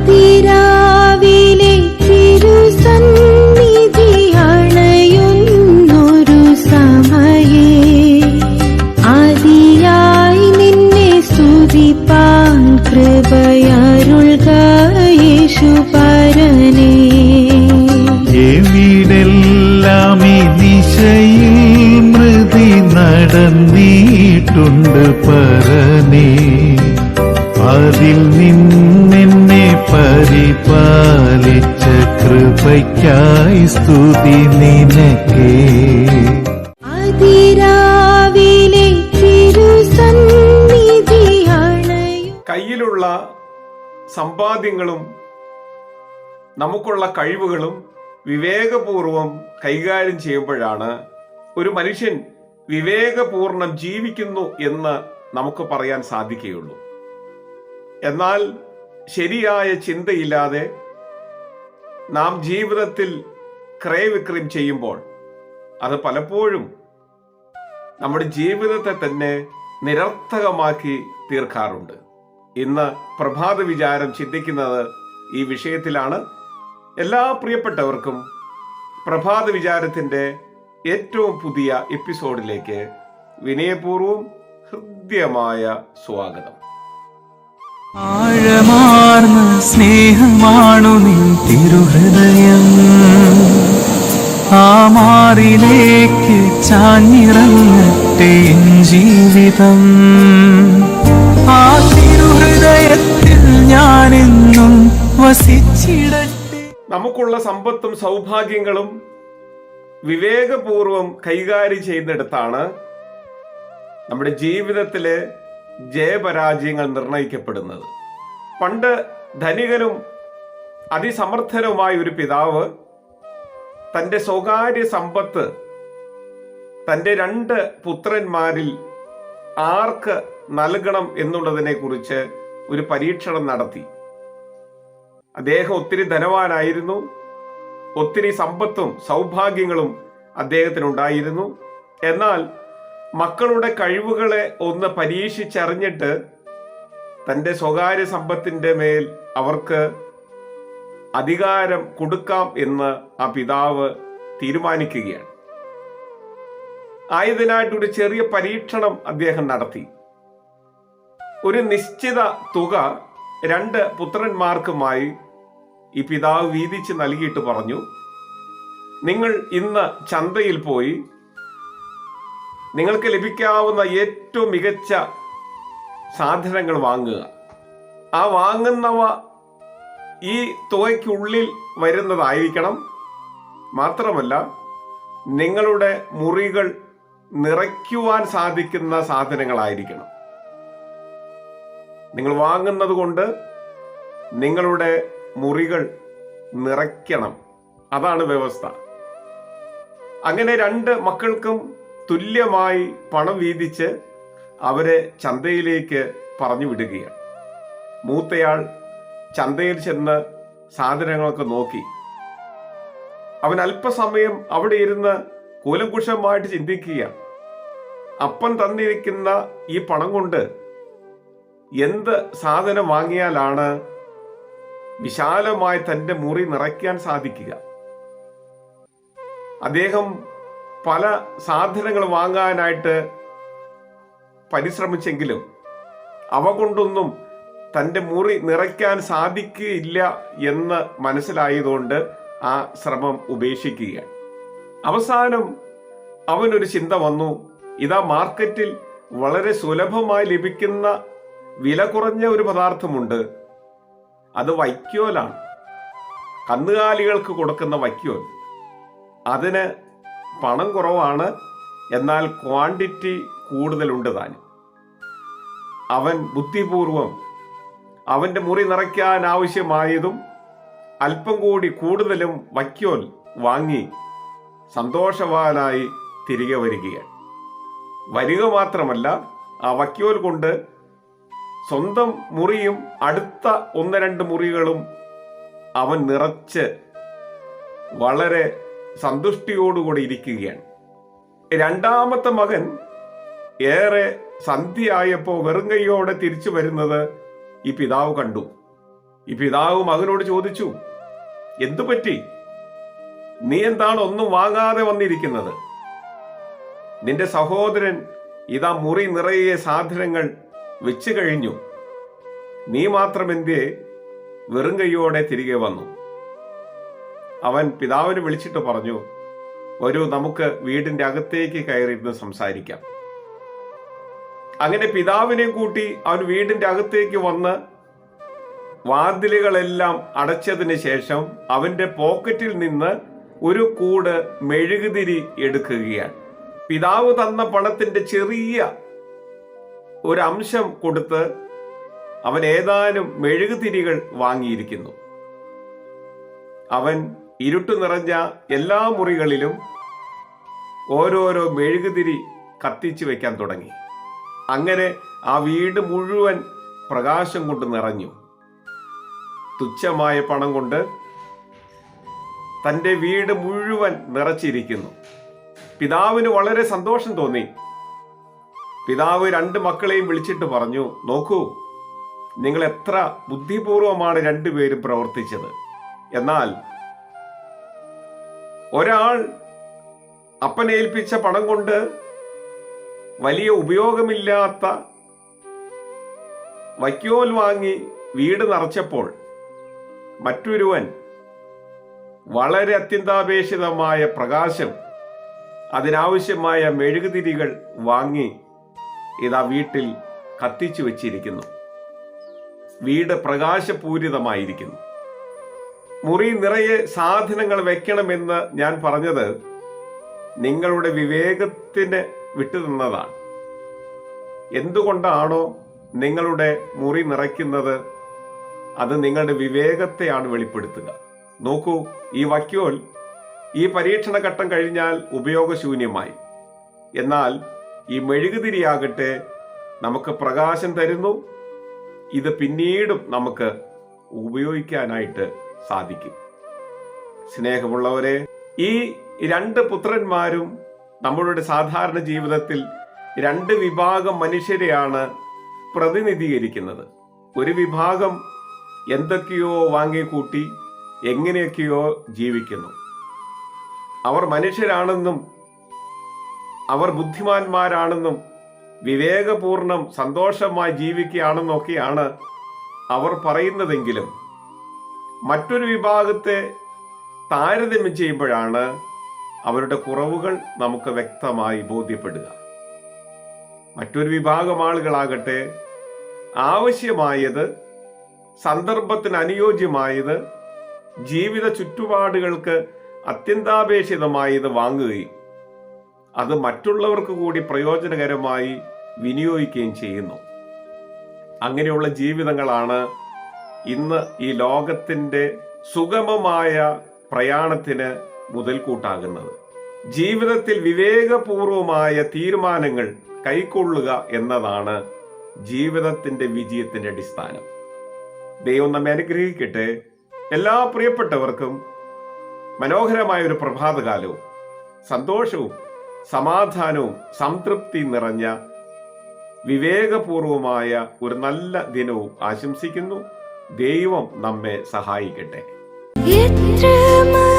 അതിരാവിലെ കൃപയ്ക്കായി സ്തുതി നിനക്കേ. അതിരാവിലെ കയ്യിലുള്ള സമ്പാദ്യങ്ങളും നമുക്കുള്ള കഴിവുകളും വിവേകപൂർവം കൈകാര്യം ചെയ്യുമ്പോഴാണ് ഒരു മനുഷ്യൻ വിവേകപൂർണം ജീവിക്കുന്നു എന്ന് നമുക്ക് പറയാൻ സാധിക്കുകയുള്ളൂ. എന്നാൽ ശരിയായ ചിന്തയില്ലാതെ നാം ജീവിതത്തിൽ ക്രയവിക്രയം ചെയ്യുമ്പോൾ അത് പലപ്പോഴും നമ്മുടെ ജീവിതത്തെ തന്നെ നിരർത്ഥകമാക്കി തീർക്കാറുണ്ട്. ഇന്ന് പ്രഭാത വിചാരം ചിന്തിക്കുന്നത് ഈ വിഷയത്തിലാണ്. എല്ലാ പ്രിയപ്പെട്ടവർക്കും പ്രഭാത വിചാരത്തിന്റെ ഏറ്റവും പുതിയ എപ്പിസോഡിലേക്ക് വിനയപൂർവം ഹൃദ്യമായ സ്വാഗതം. ആഴമാർന്ന സ്നേഹമാണു നിൻ തിരുഹൃദയം. ആ മാറിലേക്ക് ചാഞ്ഞിറങ്ങട്ടെ ജീവിതം. ആ തിരുഹൃദയത്തിൽ ഞാനെന്നും വസിച്ചിടട്ടെ. നമുക്കുള്ള സമ്പത്തും സൗഭാഗ്യങ്ങളും വിവേകപൂർവം കൈകാര്യം ചെയ്യുന്നിടത്താണ് നമ്മുടെ ജീവിതത്തിലെ ജയപരാജയങ്ങൾ നിർണയിക്കപ്പെടുന്നത്. പണ്ട് ധനികനും അതിസമർത്ഥനുമായ ഒരു പിതാവ് തന്റെ സ്വകാര്യ സമ്പത്ത് തന്റെ രണ്ട് പുത്രന്മാരിൽ ആർക്ക് നൽകണം എന്നുള്ളതിനെ കുറിച്ച് ഒരു പരീക്ഷണം നടത്തി. അദ്ദേഹം ഒത്തിരി ധനവാനായിരുന്നു. ഒത്തിരി സമ്പത്തും സൗഭാഗ്യങ്ങളും അദ്ദേഹത്തിനുണ്ടായിരുന്നു. എന്നാൽ മക്കളുടെ കഴിവുകളെ ഒന്ന് പരീക്ഷിച്ചറിഞ്ഞിട്ട് തന്റെ സ്വകാര്യ സമ്പത്തിന്റെ മേൽ അവർക്ക് അധികാരം കൊടുക്കാം എന്ന് ആ പിതാവ് തീരുമാനിക്കുകയാണ്. ആയതിനായിട്ട് ഒരു ചെറിയ പരീക്ഷണം അദ്ദേഹം നടത്തി. ഒരു നിശ്ചിത തുക രണ്ട് പുത്രന്മാർക്കുമായി ഈ പിതാവ് വീതിച്ച് നൽകിയിട്ട് പറഞ്ഞു നിങ്ങൾ ഇന്ന് ചന്തയിൽ പോയി നിങ്ങൾക്ക് ലഭിക്കാവുന്ന ഏറ്റവും മികച്ച സാധനങ്ങൾ വാങ്ങുക. ആ വാങ്ങുന്നവ ഈ തുകയ്ക്കുള്ളിൽ വരുന്നതായിരിക്കണം. മാത്രമല്ല നിങ്ങളുടെ മുറികൾ നിറയ്ക്കുവാൻ സാധിക്കുന്ന സാധനങ്ങളായിരിക്കണം. നിങ്ങൾ വാങ്ങുന്നത് കൊണ്ട് നിങ്ങളുടെ മുറികൾ നിറയ്ക്കണം. അതാണ് വ്യവസ്ഥ. അങ്ങനെ രണ്ട് മക്കൾക്കും തുല്യമായി പണം വീതിച്ച് അവരെ ചന്തയിലേക്ക് പറഞ്ഞു വിടുകയാണ്. മൂത്തയാൾ ചന്തയിൽ ചെന്ന് സാധനങ്ങളൊക്കെ നോക്കി. അവൻ അല്പസമയം അവിടെ ഇരുന്ന് കൂലങ്കുഷമായിട്ട് ചിന്തിക്കുകയാണ്. അപ്പൻ തന്നിരിക്കുന്ന ഈ പണം കൊണ്ട് എന്ത് സാധനം വാങ്ങിയാലാണ് വിശാലമായി തന്റെ മുറി നിറയ്ക്കാൻ സാധിക്കുക? അദ്ദേഹം പല സാധനങ്ങൾ വാങ്ങാനായിട്ട് പരിശ്രമിച്ചെങ്കിലും അവ കൊണ്ടൊന്നും തന്റെ മുറി നിറയ്ക്കാൻ സാധിക്കുകയില്ല എന്ന് മനസ്സിലായതുകൊണ്ട് ആ ശ്രമം ഉപേക്ഷിക്കുകയാണ്. അവസാനം അവനൊരു ചിന്ത വന്നു. ഇതാ മാർക്കറ്റിൽ വളരെ സുലഭമായി ലഭിക്കുന്ന വില കുറഞ്ഞ ഒരു പദാർത്ഥമുണ്ട്. അത് വൈക്കോലാണ്. കന്നുകാലികൾക്ക് കൊടുക്കുന്ന വൈക്കോൽ. അതിന് പണം കുറവാണ്. എന്നാൽ ക്വാണ്ടിറ്റി കൂടുതലുണ്ട് താനും. അവൻ ബുദ്ധിപൂർവം അവന്റെ മുറി നിറയ്ക്കാൻ ആവശ്യമായതും അല്പം കൂടി കൂടുതലും വയ്ക്കോൽ വാങ്ങി സന്തോഷവാനായി തിരികെ വരികയാണ്. വരിക മാത്രമല്ല ആ വക്യോൽ കൊണ്ട് സ്വന്തം മുറിയും അടുത്ത ഒന്ന് രണ്ട് മുറികളും അവൻ നിറച്ച് വളരെ സന്തുഷ്ടിയോടുകൂടി ഇരിക്കുകയാണ്. രണ്ടാമത്തെ മകൻ ഏറെ സന്ധ്യയായപ്പോൾ വെറും കൈയോടെ തിരിച്ചു വരുന്നത് ഈ പിതാവ് കണ്ടു. ഈ പിതാവ് മകനോട് ചോദിച്ചു എന്തു പറ്റി? നീ എന്താണ് ഒന്നും വാങ്ങാതെ വന്നിരിക്കുന്നത്? നിന്റെ സഹോദരൻ ഇതാ മുറി നിറയെ സാധനങ്ങൾ വെച്ചു കഴിഞ്ഞു. നീ മാത്രം എന്തേ വെറും കൈയോടെ തിരികെ വന്നു? അവൻ പിതാവിനെ വിളിച്ചിട്ട് പറഞ്ഞു ഒരു നമുക്ക് വീടിന്റെ അകത്തേക്ക് കയറിയിരുന്ന് സംസാരിക്കാം. അങ്ങനെ പിതാവിനെയും കൂട്ടി അവൻ വീടിന്റെ അകത്തേക്ക് വന്ന് വാതിലുകളെല്ലാം അടച്ചതിന് ശേഷം അവന്റെ പോക്കറ്റിൽ നിന്ന് ഒരു കൂട് മെഴുകുതിരി എടുക്കുകയാണ്. പിതാവ് തന്ന പണത്തിന്റെ ചെറിയ ഒരു അംശം കൊടുത്ത് അവൻ ഏതാനും മെഴുകുതിരികൾ വാങ്ങിയിരിക്കുന്നു. അവൻ ഇരുട്ടു നിറഞ്ഞ എല്ലാ മുറികളിലും ഓരോരോ മെഴുകുതിരി കത്തിച്ചു വെക്കാൻ തുടങ്ങി. അങ്ങനെ ആ വീട് മുഴുവൻ പ്രകാശം കൊണ്ട് നിറഞ്ഞു. തുച്ഛമായ പണം കൊണ്ട് തന്റെ വീട് മുഴുവൻ നിറച്ചിരിക്കുന്നു. പിതാവിന് വളരെ സന്തോഷം തോന്നി. പിതാവ് രണ്ട് മക്കളെയും വിളിച്ചിട്ട് പറഞ്ഞു നോക്കൂ നിങ്ങൾ എത്ര ബുദ്ധിപൂർവമാണ് രണ്ടുപേരും പ്രവർത്തിച്ചത്. എന്നാൽ ഒരാൾ അപ്പനേൽപ്പിച്ച പണം കൊണ്ട് വലിയ ഉപയോഗമില്ലാത്ത വൈക്കോൽ വാങ്ങി വീട് നിറച്ചപ്പോൾ മറ്റൊരുവൻ വളരെ അത്യന്താപേക്ഷിതമായ പ്രകാശം അതിനാവശ്യമായ മെഴുകുതിരികൾ വാങ്ങി ഇതാ വീട്ടിൽ കത്തിച്ചു വച്ചിരിക്കുന്നു. വീട് പ്രകാശപൂരിതമായിരിക്കുന്നു. മുറി നിറയെ സാധനങ്ങൾ വെക്കണമെന്ന് ഞാൻ പറഞ്ഞത് നിങ്ങളുടെ വിവേകത്തിന് വിട്ടുനിന്നതാണ്. എന്തുകൊണ്ടാണോ നിങ്ങളുടെ മുറി നിറയ്ക്കുന്നത്? അത് നിങ്ങളുടെ വിവേകത്തെയാണ് വെളിപ്പെടുത്തുക. നോക്കൂ ഈ വക്യോൽ ഈ പരീക്ഷണ ഘട്ടം കഴിഞ്ഞാൽ ഉപയോഗശൂന്യമായി. എന്നാൽ ഈ മെഴുകുതിരിയാകട്ടെ നമുക്ക് പ്രകാശം തരുന്നു. ഇത് പിന്നീടും നമുക്ക് ഉപയോഗിക്കാനായിട്ട് സാധിക്കും. സ്നേഹമുള്ളവരെ ഈ രണ്ട് പുത്രന്മാരും നമ്മളുടെ സാധാരണ ജീവിതത്തിൽ രണ്ട് വിഭാഗം മനുഷ്യരെയാണ് പ്രതിനിധീകരിക്കുന്നത്. ഒരു വിഭാഗം എന്തൊക്കെയോ വാങ്ങിക്കൂട്ടി എങ്ങനെയൊക്കെയോ ജീവിക്കുന്നു. അവർ മനുഷ്യരാണെന്നും അവർ ബുദ്ധിമാന്മാരാണെന്നും വിവേകപൂർണം സന്തോഷമായി ജീവിക്കുകയാണെന്നൊക്കെയാണ് അവർ പറയുന്നതെങ്കിലും മറ്റൊരു വിഭാഗത്തെ താരതമ്യം ചെയ്യുമ്പോഴാണ് അവരുടെ കുറവുകൾ നമുക്ക് വ്യക്തമായി ബോധ്യപ്പെടുക. മറ്റൊരു വിഭാഗം ആളുകളാകട്ടെ ആവശ്യമായത് സന്ദർഭത്തിന് അനുയോജ്യമായത് ജീവിത ചുറ്റുപാടുകൾക്ക് അത്യന്താപേക്ഷിതമായത് വാങ്ങുകയും അത് മറ്റുള്ളവർക്ക് കൂടി പ്രയോജനകരമായി വിനിയോഗിക്കുകയും ചെയ്യുന്നു. അങ്ങനെയുള്ള ജീവിതങ്ങളാണ് ഇന്ന് ഈ ലോകത്തിന്റെ സുഗമമായ പ്രയാണത്തിന് മുതൽക്കൂട്ടാകുന്നത്. ജീവിതത്തിൽ വിവേകപൂർവമായ തീരുമാനങ്ങൾ കൈക്കൊള്ളുക എന്നതാണ് ജീവിതത്തിന്റെ വിജയത്തിന്റെ അടിസ്ഥാനം. ദൈവം നമ്മെ അനുഗ്രഹിക്കട്ടെ. എല്ലാ പ്രിയപ്പെട്ടവർക്കും മനോഹരമായ ഒരു പ്രഭാതകാലവും സന്തോഷവും സമാധാനവും സംതൃപ്തി നിറഞ്ഞ വിവേകപൂർവമായ ഒരു നല്ല ദിനവും ആശംസിക്കുന്നു. ദൈവം നമ്മെ സഹായിക്കട്ടെ. എത്ര